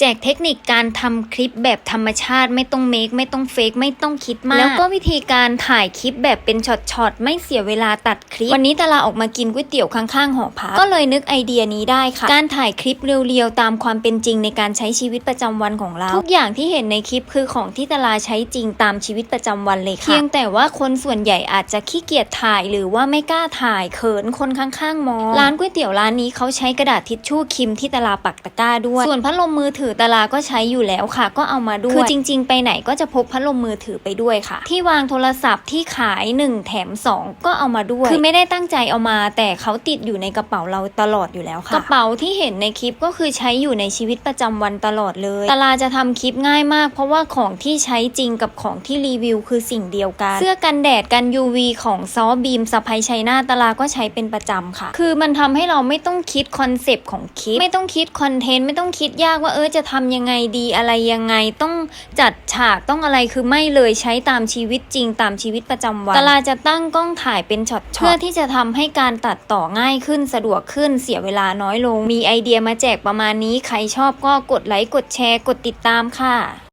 แจกเทคนิคการทำคลิปแบบธรรมชาติไม่ต้องเมคไม่ต้องเฟกไม่ต้องคิดมาก แล้วก็วิธีการถ่ายคลิปแบบเป็นช็อตๆ ไม่เสียเวลาตัดคลิป วันนี้ตาลาออกมากินก๋วยเตี๋ยวข้างๆหอพักก็เลยนึกไอเดียนี้ได้ค่ะ การถ่ายคลิปเรียวๆ ตามความเป็นจริงในการใช้ชีวิตประจำวันของเรา ทุกอย่างที่เห็นในคลิปคือของที่ตาลาใช้จริงตามชีวิตประจำวันเลยค่ะเพียงแต่ว่าคนส่วนใหญ่อาจจะขี้เกียจถ่ายหรือว่าไม่กล้าถ่ายเขินคนข้างๆมองร้านก๋วยเตี๋ยวร้านนี้เขาใช้กระดาษทิชชู่คิมที่ตาลาปักตะกร้าด้วย ส่วนพัดลมมือถือตาลาก็ใช้อยู่แล้วค่ะ ก็เอามาด้วยคือจริง ๆ ไปไหนก็จะพกพัดลมมือถือไปด้วยค่ะ ที่วางโทรศัพท์ที่ขาย 1 แถม 2 ก็เอามาด้วย คือไม่ได้ตั้งใจเอามา แต่เขาติดอยู่ในกระเป๋าเราตลอดอยู่แล้วค่ะ กระเป๋าที่เห็นในคลิปก็คือใช้อยู่ในชีวิตประจำวันตลอดเลยตาลาจะทำคลิปง่ายมาก เพราะว่าของที่ใช้จริงกับของที่รีวิวคือสิ่งเดียวกัน เสื้อกันแดดกัน UV ของซอบีมสไปชัยนาตาลาก็ใช้เป็นประจำค่ะ คือมันทำให้เราไม่ต้องคิดคอนเซปต์ของคลิป ไม่ต้องคิดคอนเทนต์ไม่ต้องคิดยากว่าเออจะทำยังไงดีอะไรยังไงต้องจัดฉากต้องอะไรคือไม่เลยใช้ตามชีวิตจริงตามชีวิตประจำวันตลาจะตั้งกล้องถ่ายเป็นช็อตเพื่อที่จะทำให้การตัดต่อง่ายขึ้นสะดวกขึ้นเสียเวลาน้อยลง มีไอเดียมาแจกประมาณนี้ใครชอบก็กดไลค์กดแชร์กดติดตามค่ะ